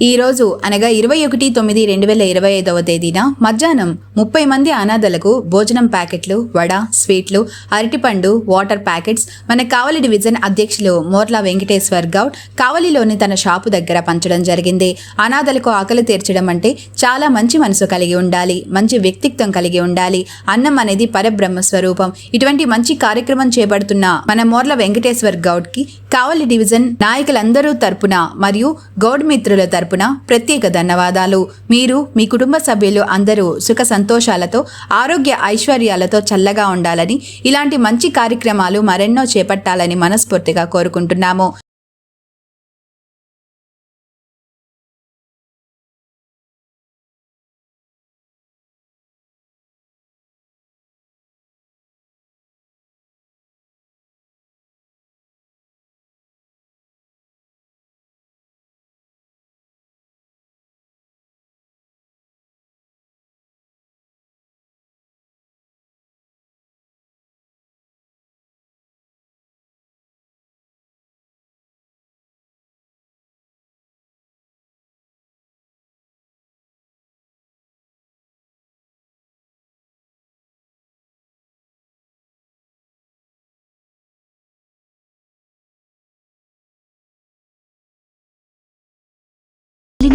ఈ రోజు అనగా ఇరవై ఒకటి తొమ్మిది రెండు వేల ఇరవై ఐదవ తేదీన మధ్యాహ్నం ముప్పై మంది అనాథలకు భోజనం ప్యాకెట్లు వడ స్వీట్లు అరటిపండు వాటర్ ప్యాకెట్స్ మన కావలి డివిజన్ అధ్యక్షులు మోర్లా వెంకటేశ్వర్ గౌడ్ కావలిలోని తన షాపు దగ్గర పంచడం జరిగింది. అనాథలకు ఆకలి తీర్చడం అంటే చాలా మంచి మనసు కలిగి ఉండాలి మంచి వ్యక్తిత్వం కలిగి ఉండాలి. అన్నం అనేది పరబ్రహ్మ స్వరూపం. ఇటువంటి మంచి కార్యక్రమం చేపడుతున్న మన మోర్ల వెంకటేశ్వర్ గౌడ్కి కావలి డివిజన్ నాయకులందరూ తరపున మరియు గౌడ్ మిత్రుల తరపున ప్రత్యేక ధన్యవాదాలు. మీరు మీ కుటుంబ సభ్యులు అందరూ సుఖ సంతోషాలతో ఆరోగ్య ఐశ్వర్యాలతో చల్లగా ఉండాలని ఇలాంటి మంచి కార్యక్రమాలు మరెన్నో చేపట్టాలని మనస్ఫూర్తిగా కోరుకుంటున్నాము.